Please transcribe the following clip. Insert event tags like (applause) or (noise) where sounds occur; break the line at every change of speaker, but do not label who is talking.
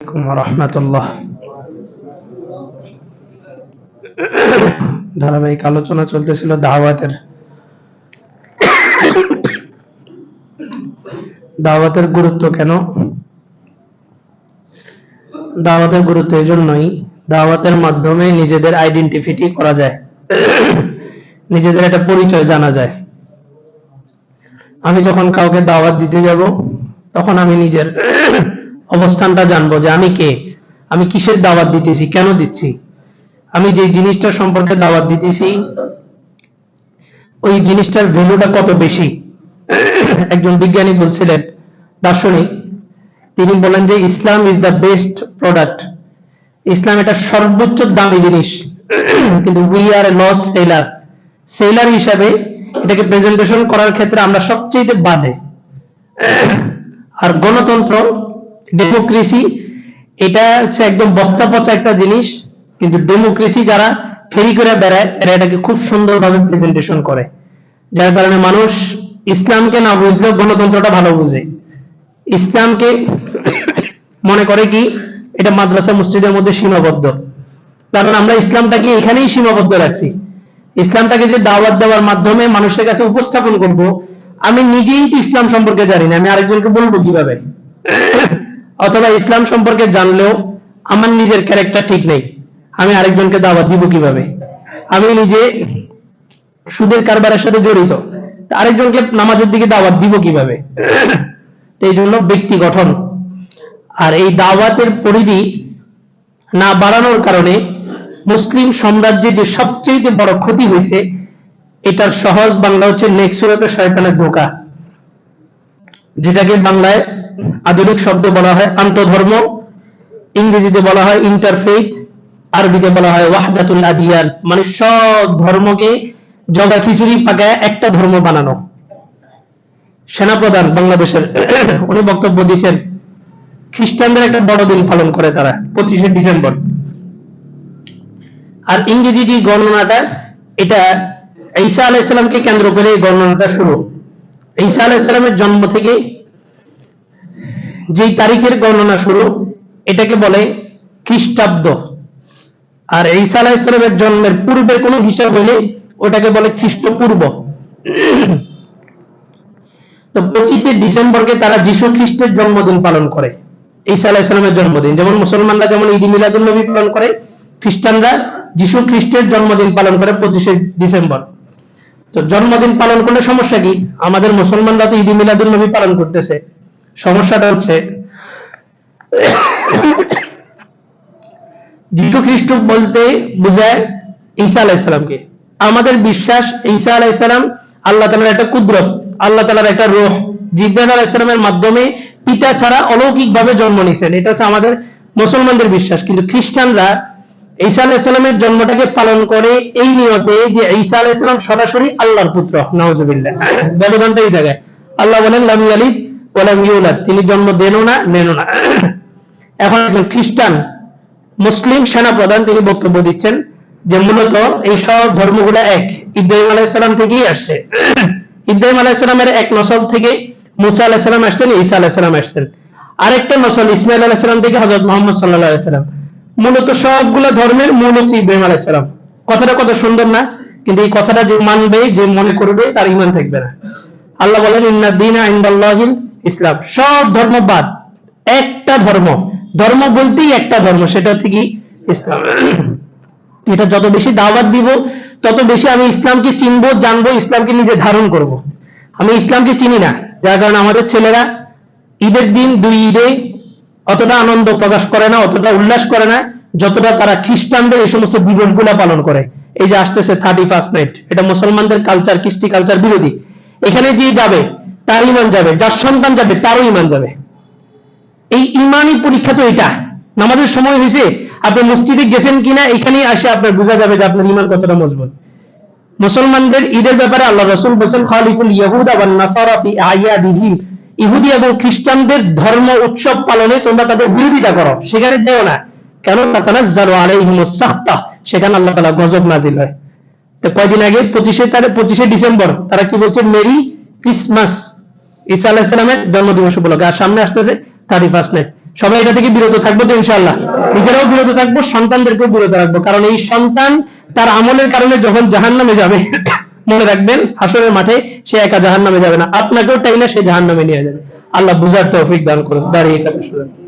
আলাইকুম রহমতুল্লাহ। ধারাবাহিক আলোচনা চলতেছিল দাওয়াতের। দাওয়াতের গুরুত্ব কেন? দাওয়াতের গুরুত্ব এই জন্যই দাওয়াতের মাধ্যমে নিজেদের আইডেন্টিফিটি করা যায়। নিজেদের একটা পরিচয় জানা যায়। আমি যখন কাউকে দাওয়াত দিতে যাব, তখন আমি নিজের অবস্থানটা জানব যে আমি কে? আমি কিসের দাওয়াত দিতেছি? কেন দিচ্ছি? আমি যে জিনিসটা সম্পর্কে দাওয়াত দিতেছি, ওই জিনিসটার ভ্যালুটা কত বেশি? একজন বিজ্ঞানী বলছিলেন, দার্শনিক, তিনি বলেন যে Islam is the best product Islam এটা সর্বোচ্চ দামি জিনিস। কিন্তু we are loss seller seller হিসাবে এটাকে প্রেজেন্টেশন করার ক্ষেত্রে আমরা সবচেয়ে বাধে আর গণতন্ত্র ডেমোক্রেসি এটা হচ্ছে একদম বস্তা পচা একটা জিনিস, কিন্তু ডেমোক্রেসি যারা ফেরি করে বেড়ায়, এরা এটাকে খুব সুন্দরভাবে প্রেজেন্টেশন করে। যার কারণে মানুষ ইসলামকে না বুঝলেও গণতন্ত্রটা ভালো বুঝে। ইসলামকে মনে করে কি, এটা মাদ্রাসা, মসজিদের মধ্যে সীমাবদ্ধ। কারণ আমরা ইসলামটাকে এখানেই সীমাবদ্ধ রাখছি। ইসলামটাকে যে দাওয়াত দেওয়ার মাধ্যমে মানুষের কাছে উপস্থাপন করব, আমি নিজেই তো ইসলাম সম্পর্কে জানি না, আমি আরেকজনকে বলব কীভাবে? অথবা ইসলাম সম্পর্কে জানলেও আমার নিজের ক্যারেক্টার ঠিক নেই। আমি আরেকজনকে দাওয়াত দিব কীভাবে? আমি নিজে সুদের কারবারের সাথে জড়িত। আরেকজনকে নামাজের দিকে দাওয়াত দিব কীভাবে? এই জন্য ব্যক্তি গঠন। আর এই দাওয়াতের পরিধি না বাড়ানোর কারণে মুসলিম সাম্রাজ্যে যে সবচেয়ে বড় ক্ষতি হয়েছে, এটার সহজ বাংলা হচ্ছে নেক্সুরতে শয়তানের ধোকা। যেটাকে বাংলায় আধুনিক শব্দ বলা হয় আন্তধর্ম, ইংরেজিতে বলা হয় ইন্টারফেথ আরবিতে বলা হয় ওয়াহদাতুল আদিয়ান। মানে সব ধর্মকে জগা খিচুড়ি পাকায় একটা ধর্ম বানানো। সেনাপ্রধান বাংলাদেশের, উনি বক্তব্য দিয়েছেন, খ্রিস্টানদের একটা বড়দিন পালন করে তারা, পঁচিশে ডিসেম্বর। আর ইংরেজি যে গণনাটা, এটা ঈসা আলাইসালামকে কেন্দ্র করে গণনাটা শুরু। ঈসা আলাইসালামের জন্ম থেকে যেই তারিখের গণনা শুরু, এটাকে বলে খ্রিস্টাব্দ। আর ঈসা আলাইসালামের জন্মের পূর্বের কোন হিসাব হলে ওটাকে বলে খ্রিস্টপূর্ব। তো পঁচিশে ডিসেম্বরকে তারা যীশু খ্রিস্টের জন্মদিন পালন করে, ঈসা আলাইসালামের জন্মদিন। যেমন মুসলমানরা যেমন ঈদ মিলাদুল নবী পালন করে, খ্রিস্টানরা যীশু খ্রিস্টের জন্মদিন পালন করে পঁচিশে ডিসেম্বর। তো জন্মদিন পালন করলে সমস্যা কি? আমাদের মুসলমানরা তো ঈদ মিলাদুল নবী পালন করতেছে। সমস্যাটা হচ্ছে, যীশু খ্রিস্ট বলতে বোঝায় ঈসা আলাইসালামকে আমাদের বিশ্বাস ঈসা আলাইসালাম আল্লাহ তালার একটা কুদরত, আল্লাহ তালার একটা রোহ। জিব্রাইল আলাইসালামের মাধ্যমে পিতা ছাড়া অলৌকিক ভাবে জন্ম নিয়েছেন। এটা হচ্ছে আমাদের মুসলমানদের বিশ্বাস। কিন্তু খ্রিস্টানরা ঈসা আলাইসালামের জন্মটাকে পালন করে এই নিয়তে যে ঈসা আলাইসালাম সরাসরি আল্লাহর পুত্র। নওয়াজুবিল্লাহ ব্যবধানটা এই জায়গায়। আল্লাহ বলেন, লাম ইয়ালিদ ওয়ালাম ইউলাদ তিনি জন্ম দেনও না নেনও না। এখন একজন খ্রিস্টান, মুসলিম সেনা প্রধান তিনি বক্তব্য দিচ্ছেন যে মূলত এই সব ধর্মগুলো এক। ইব্রাহিম আলাইসালাম থেকেই আসছে। ইব্রাহিম আলাইসালামের এক নসল থেকে মুসা আলাইসালাম আসছেন, ঈসা আলাইসালাম আসছেন। আরেকটা নসল ইসমাইল আলাইসালাম থেকে হজরত মোহাম্মদ সাল্লাহ আলাইসালাম মূলত সবগুলো ধর্মের মূল হচ্ছে ইব্রাহিম আলাইসালাম কথাটা কত সুন্দর না? কিন্তু এই কথাটা যে মানবে, যে মনে করবে, তার ইমান থাকবে না। আল্লাহ বলেন, ইন্না দিন আইন্দাল্লাহিল ইসলাম, সব ধর্ম বাদ। একটা ধর্ম ধর্ম বলতেই একটা ধর্ম, সেটা হচ্ছে কি ইসলাম। (clears throat) এটা যত বেশি দাওয়াত দিব, তত বেশি আমি ইসলামকে চিনবো, জানব, ইসলামকে নিজে ধারণ করব। আমি ইসলামকে চিনি না, যার কারণে আমাদের ছেলেরা ঈদের দিন দুই ঈদে অতটা আনন্দ প্রকাশ করে না, অতটা উল্লাস করে না, যতটা তারা খ্রিস্টানদের এই সমস্ত দিবসগুলা পালন করে। এই যে আসতেছে থার্টি ফার্স্ট নাইট এটা মুসলমানদের কালচার কৃষ্টি কালচার বিরোধী। এখানে যে যাবে তার ইমান যাবে, যার সন্তান যাবে তারও ইমান যাবে। এই ইমানই পরীক্ষা তো এটা। নামাজের সময় হয়েছে, আপনি মসজিদে গেছেন কিনা, এখানেই আসে আপনার বোঝা যাবে যে আপনার ইমান কতটা মজবুত। মুসলমানদের ঈদের ব্যাপারে আল্লাহ রসুল বলছেন, খালিকুল ইয়াহুদা ওয়ান নাসারা ফি আয়াদিহিম ইহুদি এবং খ্রিস্টানদের ধর্ম উৎসব পালনে তোমরা তাদের বিরোধিতা করো, সেখানে দেও না। কেন তাতানাজ্জালু আলাইহিমুস সাখতা, সেখানে আল্লাহ তাআলা গজব নাজিল হয়। তো কয়দিন আগে? পঁচিশে তারিখ পঁচিশে ডিসেম্বর, তারা কি বলছে? Merry Christmas. ঈসা আলাইহিস সালামের জন্মদিবস উপলক্ষে। আর সামনে আসতেছে থার্টি ফার্স্ট নাইট সবাই এটা থেকে বিরত থাকব তো ইনশাল্লাহ নিজেরাও বিরত থাকব, সন্তানদেরকেও বিরত রাখব। কারণ এই সন্তান তার আমলের কারণে যখন জাহান নামে যাবে, (coughs) মনে রাখবেন, হাসরের মাঠে সে একা জাহান নামে যাবে না। আপনাকেও টাইলে সে জাহান নামে নিয়ে যাবে। আল্লাহ বুঝার তৌফিক দান করুন। দাঁড়িয়ে কথা শুনেন।